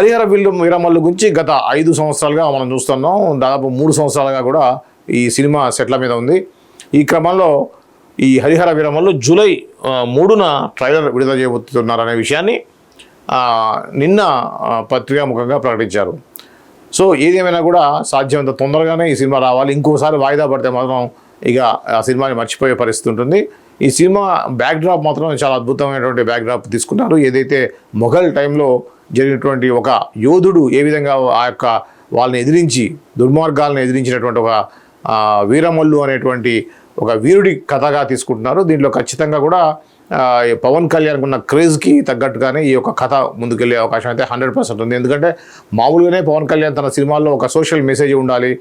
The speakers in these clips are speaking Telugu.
హరిహర విల్లు వీరమల్లు గురించి గత ఐదు సంవత్సరాలుగా మనం చూస్తున్నాం. దాదాపు మూడు సంవత్సరాలుగా కూడా ఈ సినిమా సెట్ల మీద ఉంది. ఈ క్రమంలో ఈ హరిహర వీరమల్లు జూలై మూడున ట్రైలర్ విడుదల చేయబోతున్నారనే విషయాన్ని నిన్న పత్రికాముఖంగా ప్రకటించారు. సో ఏదేమైనా కూడా సాధ్యమంత తొందరగానే ఈ సినిమా రావాలి. ఇంకోసారి వాయిదా పడితే మాత్రం ఇక ఆ సినిమాని మర్చిపోయే పరిస్థితి ఉంటుంది. ఈ సినిమా బ్యాక్డ్రాప్ మాత్రం చాలా అద్భుతమైనటువంటి బ్యాక్డ్రాప్ తీసుకున్నారు. ఏదైతే మొఘల్ టైంలో జరిగినటువంటి ఒక యోధుడు ఏ విధంగా ఆ యొక్క వాళ్ళని ఎదిరించి దుర్మార్గాలను ఎదిరించినటువంటి ఒక వీరమల్లు అనేటువంటి ఒక వీరుడి కథగా తీసుకుంటున్నారు. దీంట్లో ఖచ్చితంగా కూడా పవన్ కళ్యాణ్కి ఉన్న క్రేజ్కి తగ్గట్టుగానే ఈ యొక్క కథ ముందుకెళ్ళే అవకాశం అయితే హండ్రెడ్ పర్సెంట్ ఉంది. ఎందుకంటే మామూలుగానే పవన్ కళ్యాణ్ తన సినిమాల్లో ఒక సోషల్ మెసేజ్ ఉండాలి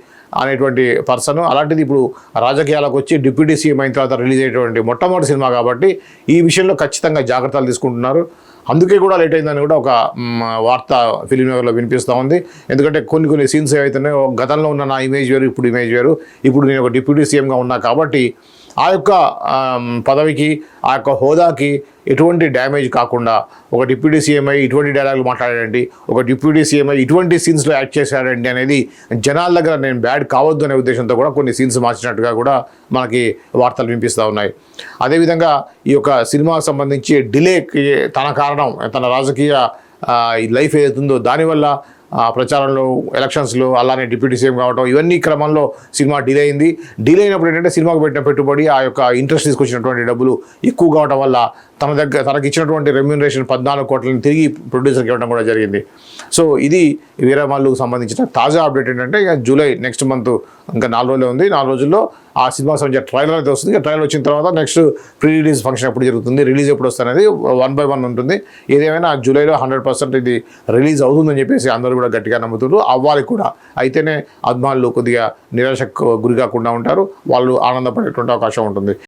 అనేటువంటి పర్సన్. అలాంటిది ఇప్పుడు రాజకీయాలకు వచ్చి డిప్యూటీ సీఎం అయిన తర్వాత రిలీజ్ అయ్యేటువంటి మొట్టమొదటి సినిమా కాబట్టి ఈ విషయంలో ఖచ్చితంగా జాగ్రత్తలు తీసుకుంటున్నారు. అందుకే కూడా లేట్ అయిందని కూడా ఒక వార్త ఫిలిం నగర్లో వినిపిస్తూ ఉంది. ఎందుకంటే కొన్ని కొన్ని సీన్స్ ఏవైతున్నాయో గతంలో ఉన్న నా ఇమేజ్ వేరు ఇప్పుడు ఇమేజ్ వేరు. ఇప్పుడు నేను ఒక డిప్యూటీ సీఎంగా ఉన్నా కాబట్టి ఆ యొక్క పదవికి ఆ యొక్క హోదాకి ఎటువంటి డ్యామేజ్ కాకుండా ఒక డిప్యూటీ సీఎంఐ ఇటువంటి డైలాగులు మాట్లాడాడండి ఒక డిప్యూటీ సీఎంఐ ఇటువంటి సీన్స్లో యాక్ట్ చేశాడండి అనేది జనాల దగ్గర నేను బ్యాడ్ కావద్దు అనే ఉద్దేశంతో కూడా కొన్ని సీన్స్ మార్చినట్టుగా కూడా మనకి వార్తలు వినిపిస్తూ ఉన్నాయి. అదేవిధంగా ఈ యొక్క సినిమాకు సంబంధించి డిలేకి తన కారణం తన రాజకీయ లైఫ్ ఏదైతుందో దానివల్ల ప్రచారంలో ఎలక్షన్స్లో అలానే డిప్యూటీ సీఎం కావడం ఇవన్నీ క్రమంలో సినిమా డిలే అయింది. డిలే అయినప్పుడు ఏంటంటే సినిమాకు పెట్టిన పెట్టుబడి ఆ యొక్క ఇంట్రెస్ట్ తీసుకొచ్చినటువంటి డబ్బులు ఎక్కువ కావడం వల్ల తన దగ్గర తనకి ఇచ్చినటువంటి రెమ్యూనరేషన్ పద్నాలుగు కోట్లను తిరిగి ప్రొడ్యూసర్కి ఇవ్వడం కూడా జరిగింది. సో ఇది వీరమల్లుకు సంబంధించిన తాజా అప్డేట్ ఏంటంటే ఇక జూలై నెక్స్ట్ మంత్ ఇంకా నాలుగు రోజులే ఉంది. నాలుగు రోజుల్లో ఆ సినిమా సంబంధించిన ట్రైలర్ అయితే వస్తుంది. ఇక ట్రైలర్ వచ్చిన తర్వాత నెక్స్ట్ ప్రీ రిలీజ్ ఫంక్షన్ ఎప్పుడు జరుగుతుంది రిలీజ్ ఎప్పుడు వస్తుంది అనేది వన్ బై వన్ ఉంటుంది. ఏదేమైనా జూలైలో హండ్రెడ్ పర్సెంట్ ఇది రిలీజ్ అవుతుందని చెప్పేసి అందరూ కూడా గట్టిగా నమ్ముతున్నారు అవ్వాలి కూడా అయితేనే అభిమానులు కొద్దిగా నిరాశకు గురి కాకుండా ఉంటారు. వాళ్ళు ఆనందపడేటువంటి అవకాశం ఉంటుంది.